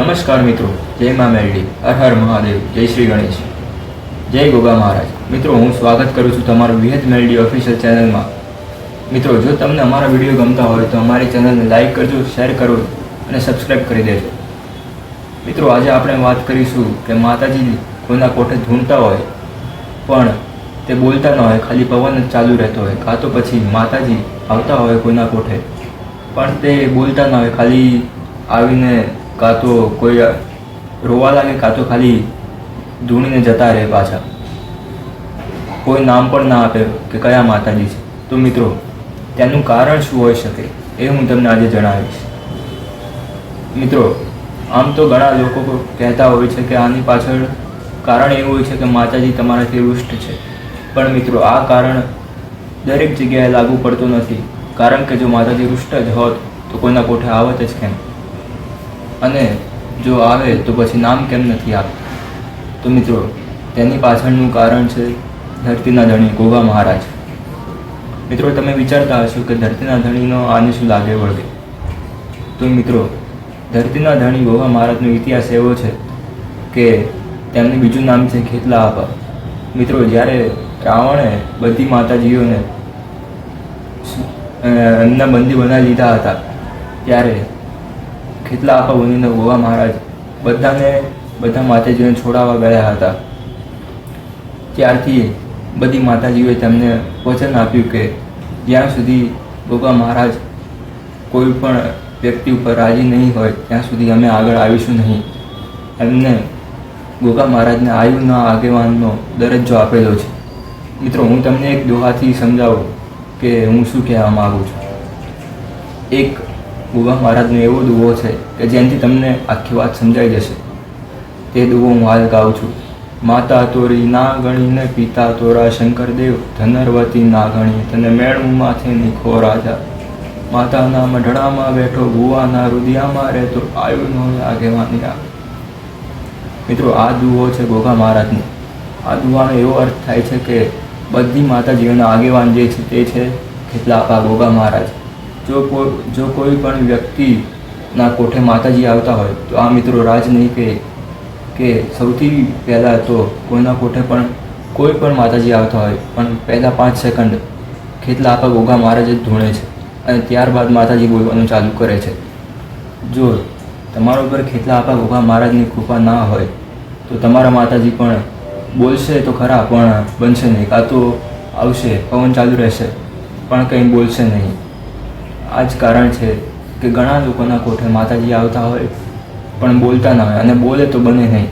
નમસ્કાર મિત્રો, જય મા મેલડી હર હર મહાદેવ, જય શ્રી ગણેશ. જય ગોગા મહારાજ. મિત્રો, હું સ્વાગત કરું છું તમારું વિહત મેલડી ઓફિશિયલ ચેનલમાં મિત્રો, જો તમને અમારા વીડિયો ગમતા હોય તો અમારી ચેનલને લાઈક કરજો શેર કરો અને સબસ્ક્રાઈબ કરી દેજો. મિત્રો, આજે આપણે વાત કરીશું કે માતાજી કોઈના કોઠે ધૂણતા હોય, પણ તે બોલતા ન હોય, ખાલી પવન જ ચાલુ રહેતો હોય, કાં તો પછી માતાજી આવતા હોય કોઈના કોઠે, પણ તે બોલતા ન હોય, ખાલી આવીને કાં તો કોઈ રોવા લાગે કાં તો ખાલી ધૂણીને જતા રહે પાછા. કોઈ નામ પણ ના આપે કે કયા માતાજી છે. તો મિત્રો, તેનું કારણ શું હોઈ શકે એ હું તમને આજે જણાવીશ. મિત્રો, આમ તો ઘણા લોકો કહેતા હોય છે કે આની પાછળ કારણ એવું હોય છે કે માતાજી તમારાથી રુષ્ટ છે. પણ મિત્રો, આ કારણ દરેક જગ્યાએ લાગુ પડતું નથી. કારણ કે જો માતાજી રુષ્ટ જ હોત તો કોઈના કોઠે આવત જ કેમ? અને જો આવે તો પછી નામ કેમ નથી આપતું તો મિત્રો, તેની પાછળનું કારણ છે ધરતીના ધણી ગોગા મહારાજ. મિત્રો, તમે વિચારતા હશો કે ધરતીના ધણીનો આને શું લાગે વળગે? તો મિત્રો, ધરતીના ધણી ગોગા મહારાજનો ઇતિહાસ એવો છે કે તેમનું બીજું નામ છે ખેતલા આપા મિત્રો, જ્યારે રાવણે બધી માતાજીઓને એમના બંદી બનાવી લીધા હતા, ત્યારે ખેતલા આપા બનીને ગોવા મહારાજ, બધાને, બધા માતાજીઓને છોડાવવા ગયા હતા. ત્યારથી બધી માતાજીઓએ તેમને વચન આપ્યું કે જ્યાં સુધી ગોગા મહારાજ કોઈ પણ વ્યક્તિ ઉપર રાજી નહીં હોય, ત્યાં સુધી અમે આગળ આવીશું નહીં. એમને ગોગા મહારાજને આયુના આગેવાનનો દરજ્જો આપેલો છે. મિત્રો, હું તમને એક દોહાથી સમજાવું કે હું શું કહેવા માગું છું. એક ગોગા મહારાજનો એવો દુવો છે કે જેનાથી તમને આખી વાત સમજાઈ જશે. તે દુવો હું હાલ ગાઉં છું. માતા તોરી ના ગણીને પિતા તોરા શંકરદેવ, ધનરવતી ના ગણી તને મેળમાંથી નીખો રાજા. માતાના મઢડામાં બેઠો ગુવાના રુદિયામાં રહેતો, આયુનો આગેવાની આ. મિત્રો, આ દુવો છે ગોગા મહારાજનો. આ દુવાનો એવો અર્થ થાય છે કે બધી માતાજીઓના આગેવાન જે છે તે છે કેટલા આપા ગોગા મહારાજ. જો કોઈ જો કોઈ પણ વ્યક્તિના કોઠે માતાજી આવતા હોય, તો આ મિત્રો રાજ નહીં કહે કે સૌથી પહેલાં તો કોઈના કોઠે પણ કોઈ પણ માતાજી આવતા હોય, પણ પહેલાં પાંચ સેકન્ડ ખેતલા આપા ગોગા મહારાજ જ ધૂણે છે અને ત્યારબાદ માતાજી બોલવાનું ચાલુ કરે છે. જો તમારા ઉપર ખેતલા આપા ગોગા મહારાજની કૃપા ના હોય, તો તમારા માતાજી પણ બોલશે તો ખરા, પણ બનશે નહીં. કાં તો આવશે, પવન ચાલુ રહેશે, પણ કંઈ બોલશે નહીં. આ જ કારણ છે કે ઘણા લોકોના કોઠે માતાજી આવતા હોય પણ બોલતા ના હોય અને બોલે તો બને નહીં.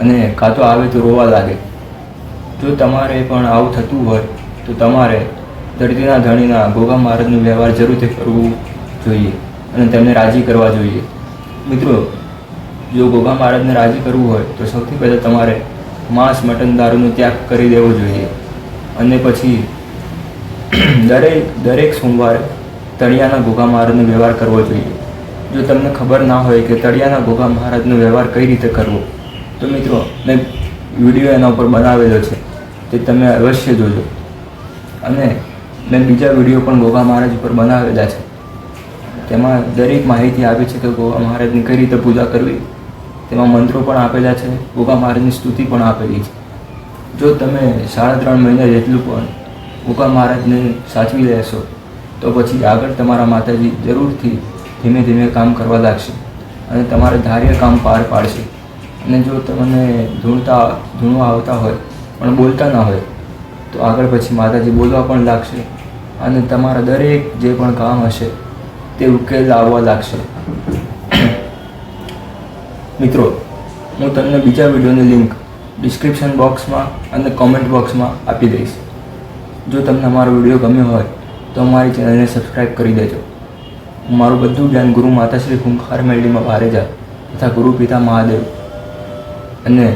અને કાં તો આવે તો રોવા લાગે. જો તમારે પણ આવું થતું હોય તો તમારે ધરતીના ધણીના ગોગા મહારાજનો વ્યવહાર જરૂરથી કરવું જોઈએ અને તેમને રાજી કરવા જોઈએ. મિત્રો, જો ગોગા મહારાજને રાજી કરવું હોય તો સૌથી પહેલાં તમારે માંસ મટન દારૂનો ત્યાગ કરી દેવો જોઈએ. અને પછી દરેક દરેક સોમવારે તળિયાના ગોગા મહારાજનો વ્યવહાર કરવો જોઈએ. જો તમને ખબર ના હોય કે તળિયાના ગોગા મહારાજનો વ્યવહાર કઈ રીતે કરવો, તો મિત્રો, મેં વીડિયો એના ઉપર બનાવેલો છે, તે તમે અવશ્ય જોજો. અને મેં બીજા વીડિયો પણ ગોગા મહારાજ ઉપર બનાવેલા છે. તેમાં દરેક માહિતી આપી છે કે ગોગા મહારાજની કઈ રીતે પૂજા કરવી. તેમાં મંત્રો પણ આપેલા છે, ગોગા મહારાજની સ્તુતિ પણ આપેલી છે. જો તમે સાડા ત્રણ મહિના જેટલું પણ ગોગા મહારાજને સાચવી લેશો તો પછી આગળ તમારા માતાજી જરૂરથી ધીમે ધીમે કામ કરવા લાગશે અને તમારે ધાર્ય કામ પાર પાડશે. અને જો તમને ધૂણતા, ધૂણવા આવતા હોય, પણ બોલતા ના હોય, તો આગળ પછી માતાજી બોલવા પણ લાગશે અને તમારા દરેક જે પણ કામ હશે, તે ઉકેલ આવવા લાગશે. મિત્રો, હું તમને બીજા વિડીયોની લિંક ડિસ્ક્રિપ્શન બોક્સમાં અને કોમેન્ટ બોક્સમાં આપી દઈશ. જો તમને અમારો વીડિયો ગમ્યો હોય તો અમારી ચેનલને સબસ્ક્રાઈબ કરી દેજો. મારું બધું જ્ઞાન ગુરુ માતાશ્રી ખૂંખાર મેળડીમાં ભારેજા તથા ગુરુ પિતા મહાદેવ. અને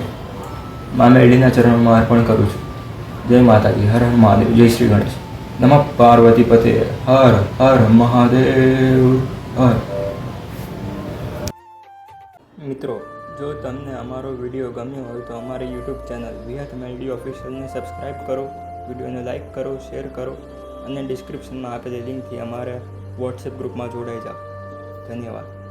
મા મેળડીના ચરણમાં અર્પણ કરું છું. જય માતાજી, હર હર મહાદેવ, જય શ્રી ગણેશ. નમઃ પાર્વતી પતે, હર હર મહાદેવ, હર. મિત્રો, જો તમને અમારો વીડિયો ગમ્યો હોય તો અમારી યુટ્યુબ ચેનલ વિહત મેલડી ઓફિશિયલને સબસ્ક્રાઈબ કરો, વિડીયોને લાઈક કરો શેર કરો. અને ડિસ્ક્રિપ્શનમાં આપેલી લિંકથી અમારે વોટ્સએપ ગ્રુપમાં જોડાઈ જાઓ. ધન્યવાદ.